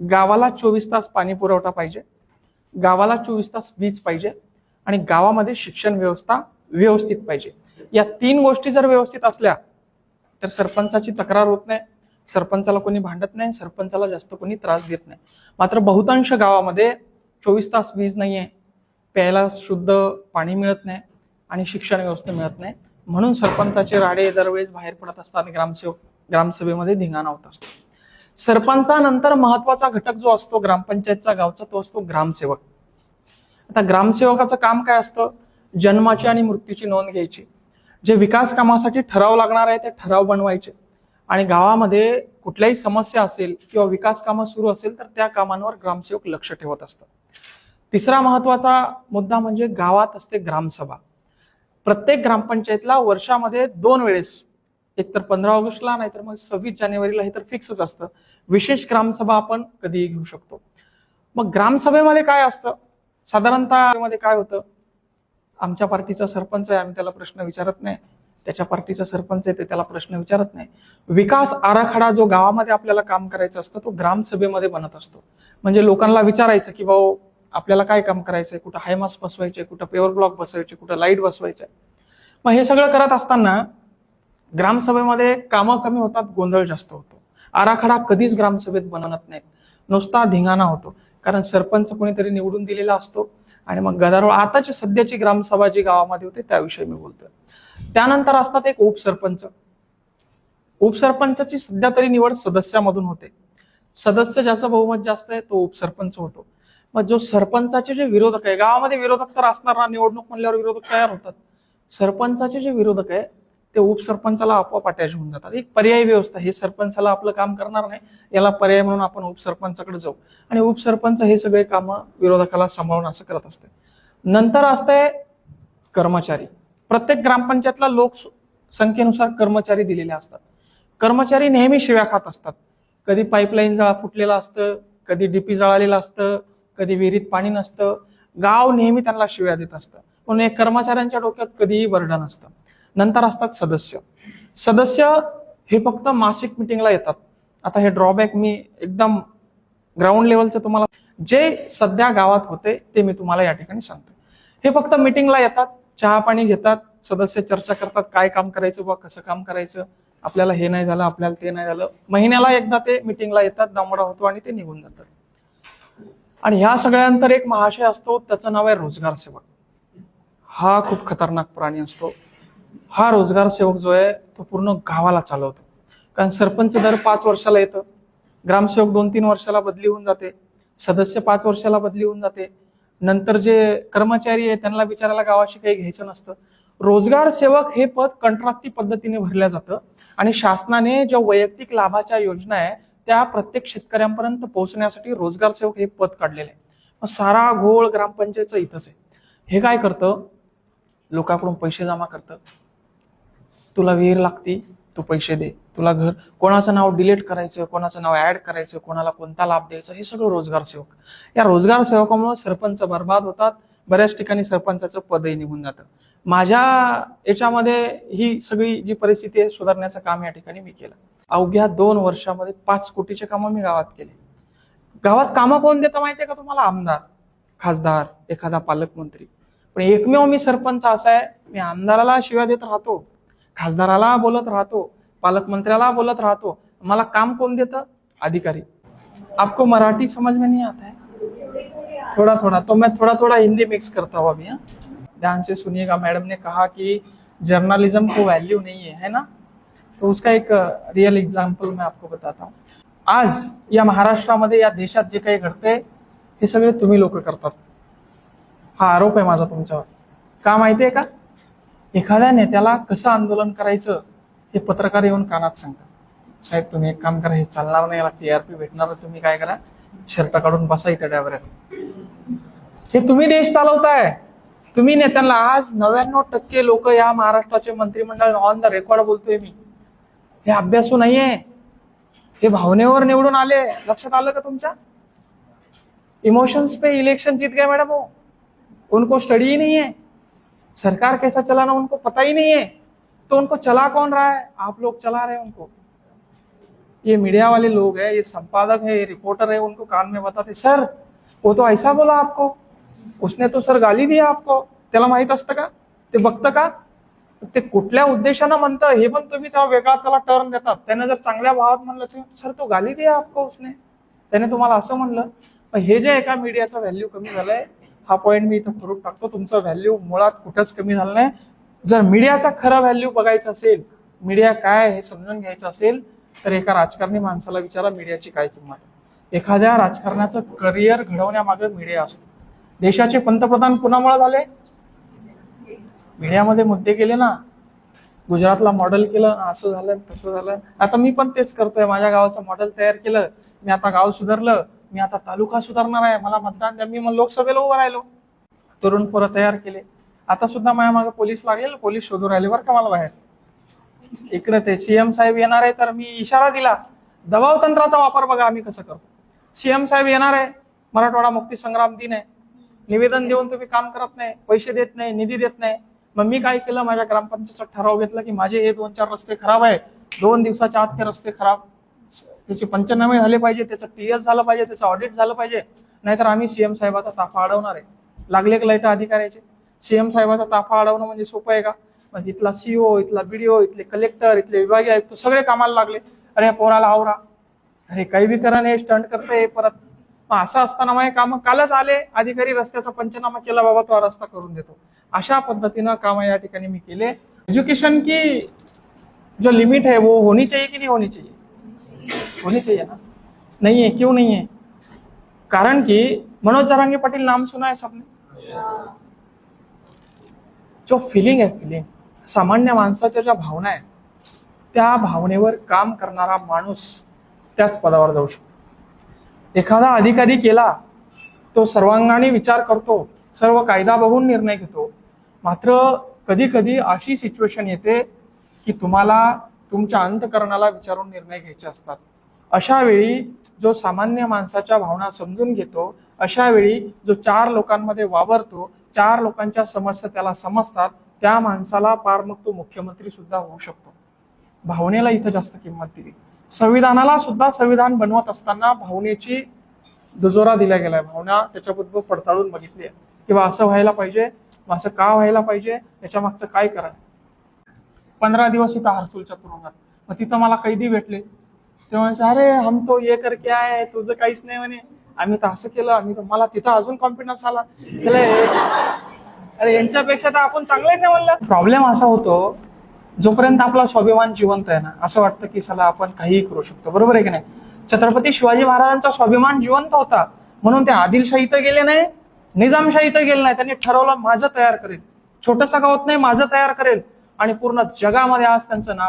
गावाला चोवीस तास पाणी पुरवठा पाहिजे गावाला चोवीस तास वीज पाहिजे आणि गावामध्ये शिक्षण व्यवस्था व्यवस्थित पाहिजे. या तीन गोष्टी जर व्यवस्थित असल्या तर सरपंचाची तक्रार होत नाही सरपंचाला कोणी भांडत नाही सरपंचाला जास्त कोणी त्रास देत नाही. मात्र बहुतांश गावामध्ये चोवीस तास वीज नाही आहे प्यायला शुद्ध पाणी मिळत नाही आणि शिक्षण व्यवस्था मिळत नाही. म्हणून सरपंचाचे राडे दरवेळेस बाहेर पडत असतात आणि ग्रामसेवक ग्रामसभेमध्ये धिंगाणा होत असतो. सरपंचानंतर महत्त्वाचा घटक जो असतो ग्रामपंचायतचा गावचा तो असतो ग्रामसेवक. आता ग्रामसेवकाचं काम काय असतं? जन्माची आणि मृत्यूची नोंद घ्यायची. जे विकास कामासाठी ठराव लागणार आहे ते ठराव बनवायचे. आणि गावामध्ये कुठल्याही समस्या असेल किंवा विकास कामं सुरू असेल तर त्या कामांवर ग्रामसेवक लक्ष ठेवत असतात. तिसरा महत्त्वाचा मुद्दा म्हणजे गावात असते ग्रामसभा. प्रत्येक ग्रामपंचायतला वर्षामध्ये दोन वेळेस एक तर पंधरा ऑगस्टला नाहीतर मग सव्वीस जानेवारीला हे तर फिक्सच असतं. विशेष ग्रामसभा आपण कधीही घेऊ शकतो. मग ग्रामसभेमध्ये काय असतं? साधारणतः मध्ये काय होतं? आमच्या पार्टीचा सरपंच आहे आम्ही त्याला प्रश्न विचारत नाही. त्याच्या पार्टीचा सरपंच आहे ते त्याला प्रश्न विचारत नाही. विकास आराखडा जो गावामध्ये आपल्याला काम करायचं असतं तो ग्रामसभेमध्ये बनत असतो. म्हणजे लोकांना विचारायचं की भाऊ आपल्याला काय काम करायचंय? कुठं हायमास बसवायचे कुठं पेवर ब्लॉक बसवायचे कुठं लाइट बसवायचंय? मग हे सगळं करत असताना ग्रामसभेमध्ये कामं कमी होतात गोंधळ जास्त होतो. आराखडा कधीच ग्रामसभेत बनवत नाहीत. नुसता धिंगाणा होतो. कारण सरपंच कोणीतरी निवडून दिलेला असतो आणि मग गदारोळ आताची सध्याची ग्रामसभा जी गावामध्ये होते त्याविषयी मी बोलतोय. त्यानंतर असतात एक उपसरपंच. उपसरपंचाची सध्या तरी निवड सदस्यामधून होते. सदस्य ज्याचं बहुमत जास्त आहे तो उपसरपंच होतो. मग जो सरपंचाचे जे विरोधक आहे गावामध्ये विरोधक तर असणार ना निवडणूक म्हणल्यावर विरोधक तयार होतात. सरपंचाचे जे विरोधक आहे ते उपसरपंचाला आपोआप अटॅच होऊन जातात. एक पर्यायी व्यवस्था हे सरपंचाला आपलं काम करणार नाही याला पर्याय म्हणून आपण उपसरपंचाकडे जाऊ. आणि उपसरपंच हे सगळे कामं विरोधकाला सांभाळून असं करत असते. नंतर असते कर्मचारी. प्रत्येक ग्रामपंचायतला लोक संख्येनुसार कर्मचारी दिलेले असतात. कर्मचारी नेहमी शिव्या खात असतात. कधी पाईपलाईन जळा फुटलेलं असतं कधी डीपी जळालेलं असतं कधी विहिरीत पाणी नसतं. गाव नेहमी त्यांना शिव्या देत असतं. म्हणून एक कर्मचाऱ्यांच्या डोक्यात कधीही बर्डन असतं. नंतर असतात सदस्य. सदस्य हे फक्त मासिक मिटिंगला येतात. आता हे ड्रॉबॅक मी एकदम ग्राउंड लेवलचं तुम्हाला जे सध्या गावात होते ते मी तुम्हाला या ठिकाणी सांगतो हे फक्त मिटिंगला येतात चहा पाणी घेतात सदस्य चर्चा करतात काय काम करायचं बा कसं काम करायचं आपल्याला हे नाही झालं आपल्याला ते नाही झालं. महिन्याला एकदा ते मिटिंगला येतात दमडा होतो आणि ते निघून जातात. आणि ह्या सगळ्यांतर एक महाशय असतो त्याचं नाव आहे रोजगार सेवक. हा खूप खतरनाक प्राणी असतो. हा रोजगार सेवक जो आहे तो पूर्ण गावाला चालवतो. कारण सरपंच दर पाच वर्षाला येतं. ग्रामसेवक दोन तीन वर्षाला बदली होऊन जाते. सदस्य पाच वर्षाला बदली होऊन जाते. नंतर जे कर्मचारी आहे त्यांना विचारायला गावाशी काही घ्यायचं नसतं. रोजगार सेवक हे पद कंत्राटी पद्धतीने भरल्या जातं आणि शासनाने ज्या वैयक्तिक लाभाच्या योजना आहे त्या प्रत्येक शेतकऱ्यांपर्यंत पोहोचण्यासाठी रोजगार सेवक हे पद काढलेलं आहे. मग सारा घोळ ग्रामपंचायतचं इथंच आहे. हे काय करतं? लोकांकडून पैसे जमा करतं. तुला विहीर लागते तू पैसे दे. तुला घर कोणाचं नाव डिलीट करायचं कोणाचं नाव ऍड करायचं कोणाला कोणता लाभ द्यायचा हे सगळं रोजगार सेवक. या रोजगार सेवकामुळे सरपंच बर्बाद होतात बऱ्याच ठिकाणी सरपंचाचं पदही निघून जातं. माझ्या याच्यामध्ये ही सगळी जी परिस्थिती आहे सुधारण्याचं काम या ठिकाणी मी केलं. अवघ्या दोन वर्षामध्ये पाच कोटीचे कामं मी गावात केले. गावात कामं कोण देतं माहितीये का तुम्हाला? आमदार खासदार एखादा पालकमंत्री. पण एकमेव मी सरपंच असा आहे मी आमदाराला शिव्या देत राहतो. खासदाराला बोलत राहतो पालकमंत्र्याला बोलत राहतो. मला काम कोण देतं? अधिकारी. आपको मराठी समझ में नहीं आता है? थोड़ा थोड़ा. तो मैं थोड़ा थोड़ा हिंदी मिक्स करता हूँ अभी हाँ. ध्यान से सुनिएगा. मैडम ने कहा कि जर्नलिज्म को वैल्यू नहीं है है ना? तो उसका एक रियल एग्जाम्पल मैं आपको बताता हूँ. आज या महाराष्ट्रामध्ये या देशात जे काही घडतंय हे सगळे तुम्ही लोक करतात. हा आरोप आहे माझा तुमच्यावर. का माहिती आहे का? एखाद्या नेत्याला कसं आंदोलन करायचं हे पत्रकार येऊन कानात सांगतात. साहेब तुम्ही एक काम करा हे चालणार नाही याला टीआरपी भेटणार तुम्ही काय करा शर्ट काढून बसा इथे डायव्हरात हे तुम्ही देश चालवताय. तुम्ही नेत्यांना आज नव्याण्णव टक्के लोक या महाराष्ट्राचे मंत्रिमंडळ ऑन द रेकॉर्ड बोलतोय मी. हे अभ्यासू नाहीये. हे भावनेवर निवडून आले. लक्षात आलं का तुमच्या? इमोशंस पे इलेक्शन जीत गए मॅडम हो. उनको स्टडी ही नहीं है सरकार कैसा चलाना उनको पता ही नहीं है। तो उनको चला कौन रहा है? आप लोग चला रहे हैं उनको। ये मीडिया वाले लोग हैं ये संपादक है ये रिपोर्टर है उनको कान में बताते सर वो तो ऐसा बोला आपको। उसने तो सर गाली दिया आपको। त्याला माहीत असतं का? ते बघतं का? ते कुठल्या उद्देशानं म्हणतं? हे पण तुम्ही त्याला वेगळा त्याला टर्न देतात. त्याने जर चांगल्या भावात म्हणलं तर सर तो गाली दिया आपको उसने. त्याने तुम्हाला असं म्हणलं. पण हे जे एका मीडियाचा व्हॅल्यू कमी झालाय हा पॉईंट मी इथं करून टाकतो. तुमचं व्हॅल्यू मुळात कुठंच कमी झालं नाही. जर मीडियाचा खरा व्हॅल्यू बघायचा असेल मीडिया काय हे समजून घ्यायचं असेल तर एका राजकारणी माणसाला विचारा मीडियाची काय किंमत एखाद्या राजकारणाचं करिअर घडवण्यामागे मीडिया असतो. देशाचे पंतप्रधान कुणामुळे झाले? मीडियामध्ये मुद्दे केले ना. गुजरातला मॉडेल केलं असं झालं तसं झालं. आता मी पण तेच करतोय. माझ्या गावाचं मॉडेल तयार केलं. मी आता गाव सुधारलं. मी आता तालुका सुधारणार आहे मला मतदान द्या. मी मग लोकसभेला उभं राहिलो. तरुण पोरं तयार केले. आता सुद्धा माझ्या मागे पोलीस लागेल पोलीस शोधून राहिले बरं का मला बाहेर? इकडे ते सीएम साहेब येणार आहे तर मी इशारा दिला. दबाव तंत्राचा वापर बघा आम्ही कसं करतो. सीएम साहेब येणार आहे मराठवाडा मुक्ती संग्राम दिन आहे. निवेदन देऊन तुम्ही काम करत नाही पैसे देत नाही निधी देत नाही. मग मी काय केलं? माझ्या ग्रामपंचायतचा ठराव घेतला की माझे हे दोन चार रस्ते खराब आहे दोन दिवसाच्या आत ते रस्ते खराब. त्याचे पंचनामे झाले पाहिजे त्याचं टीएस झालं पाहिजे त्याचं ऑडिट झालं पाहिजे. नाहीतर आम्ही सीएम साहेबाचा ताफा अडवणार आहे. लागले का लाइट अधिकाऱ्याचे? सीएम साहेबाचा ताफा अडवणं म्हणजे सोपं आहे का? म्हणजे इथला सीओ इथला बीडीओ इथले कलेक्टर इथले विभागीय आयुक्त सगळे कामाला लागले. अरे पोराला आवरा. अरे काही बी करा नाही स्टंट करते परत. मग असं असताना माझे काम कालच आले. अधिकारी रस्त्याचा पंचनामा केला बाबा तो रस्ता करून देतो. अशा पद्धतीनं काम या ठिकाणी मी केले. एज्युकेशन की जो लिमिट है वो होनी चाहिए की नाही होनी चाहिए? होनी चाहिए ना। नहीं है क्यों नहीं है? कारण की मनोज जरांगे पाटील नाम सुना है सबने। जो फिलिंग आहे फिलिंग सामान्य माणसाच्या ज्या भावना आहेत त्या भावनेवर काम करणारा माणूस त्याच पदावर जाऊ शकतो. एखादा अधिकारी केला तो सर्वांगाने विचार करतो सर्व कायदा बघून निर्णय घेतो. मात्र कधी कधी अशी सिच्युएशन येते की तुम्हाला तुमच्या अंतकरणाला विचारून निर्णय घ्यायचे असतात. अशा वेळी जो सामान्य माणसाच्या भावना समजून घेतो अशा वेळी जो चार लोकांमध्ये वावरतो चार लोकांच्या समस्या त्याला समजतात त्या माणसाला पार मग तो मुख्यमंत्री सुद्धा होऊ शकतो. भावनेला इथं जास्त किंमत दिली. संविधानाला सुद्धा संविधान बनवत असताना भावनेची दुजोरा दिला गेलाय. भावना त्याच्याबद्दल पडताळून बघितली. आहे किंवा असं व्हायला पाहिजे असं का व्हायला पाहिजे याच्या मागचं काय करा पंधरा दिवस इथं हरसूलच्या तुरुंगात. मग तिथं मला कैदी भेटले. तेव्हा अरे हम तो ये करके आहे तुझं काहीच नाही म्हणे. आम्ही तर असं केलं आम्ही तर मला तिथं अजून कॉन्फिडन्स आला. अरे यांच्यापेक्षा तर आपण चांगलेच आहे म्हणलं. प्रॉब्लेम असा होतो जोपर्यंत आपला स्वाभिमान जिवंत आहे ना असं वाटतं की चला आपण काहीही करू शकतो. बरोबर आहे की नाही? छत्रपती शिवाजी महाराजांचा स्वाभिमान जिवंत होता. म्हणून ते आदिलशाही तर गेले नाही निजामशाही तर गेले नाही. त्यांनी ठरवलं माझं तयार करेल. छोटंसं होत नाही माझं तयार करेल. आणि पूर्ण जगामध्ये आज त्यांचं नाव